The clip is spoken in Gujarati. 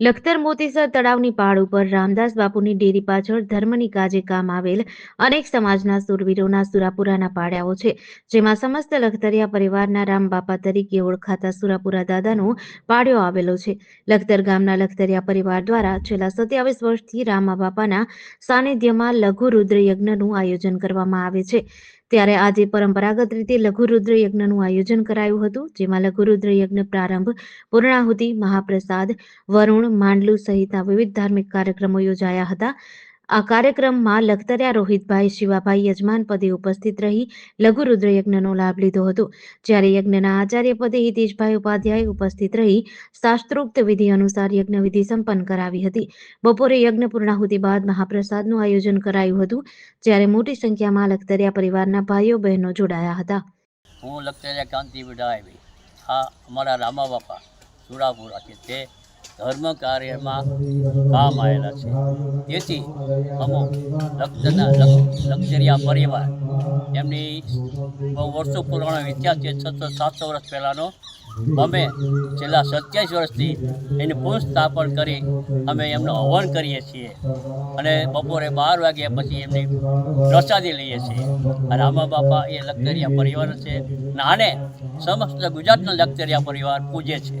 લખતર મોતીસર તળાવની પહાડ ઉપર રામદાસ બાપુની ડેરી પાછળ ધર્મની કાજે કામ આવેલ અનેક સમાજના સુરવીરોના સુરાપુરાના પાડ્યાઓ છે, જેમાં સમસ્ત લખતરિયા પરિવારના રામ બાપા તરીકે ઓળખાતા સુરાપુરા દાદાનો પાડ્યો આવેલો છે. લખતર ગામના લખતરિયા પરિવાર દ્વારા છેલ્લા સત્યાવીસ વર્ષથી રામા બાપાના સાનિધ્યમાં લઘુ રુદ્ર યજ્ઞનું આયોજન કરવામાં આવે છે. ત્યારે આજે પરંપરાગત રીતે લઘુ રુદ્ર યજ્ઞનું આયોજન કરાયું હતું, જેમાં લઘુ રુદ્ર યજ્ઞ પ્રારંભ પૂર્ણાહુતિ, મહાપ્રસાદ, વરુણ, માંડલું સહિતના વિવિધ ધાર્મિક કાર્યક્રમો યોજાયા હતા. આ કાર્યક્રમમાં લખતરિયા રોહિતભાઈ, શિવાભાઈ યજમાન પદે ઉપસ્થિત રહી લઘુ રુદ્ર યજ્ઞનો લાભ લીધો હતો. જ્યારે યજ્ઞના આચાર્ય પદે હિતેશભાઈ ઉપાધ્યાય ઉપસ્થિત રહી શાસ્ત્રોક્ત વિધિ અનુસાર યજ્ઞ વિધિ સંપન્ન કરાવી હતી. બપોરે યજ્ઞ પૂર્ણાહુતિ બાદ મહાપ્રસાદનું આયોજન કરાયું હતું, જ્યારે મોટી સંખ્યામાં લખતરિયા પરિવારના ભાઈઓ બહેનો જોડાયા હતા. હું લખતરિયા કાંતિ વિડાવી આ અમારા રામા બાપા, સુરાપુરા છે તે ધર્મ કાર્યમાં કામ આવેલા છે. તેથી અમુક લગ્નના લક્ઝરિયા પરિવાર એમની બહુ વર્ષો પુરાણો ઇતિહાસ છે. છસો સાતસો વર્ષ પહેલાંનો. અમે છેલ્લા સત્યાવીસ વર્ષથી એની પુનઃસ્થાપન કરી અમે એમનું હવન કરીએ છીએ અને બપોરે બાર વાગ્યા પછી એમની પ્રસાદી લઈએ છીએ. રામા બાપા એ લક્ઝરિયા પરિવાર છે અને આને સમસ્ત ગુજરાતના લક્ઝરિયા પરિવાર પૂજે છે.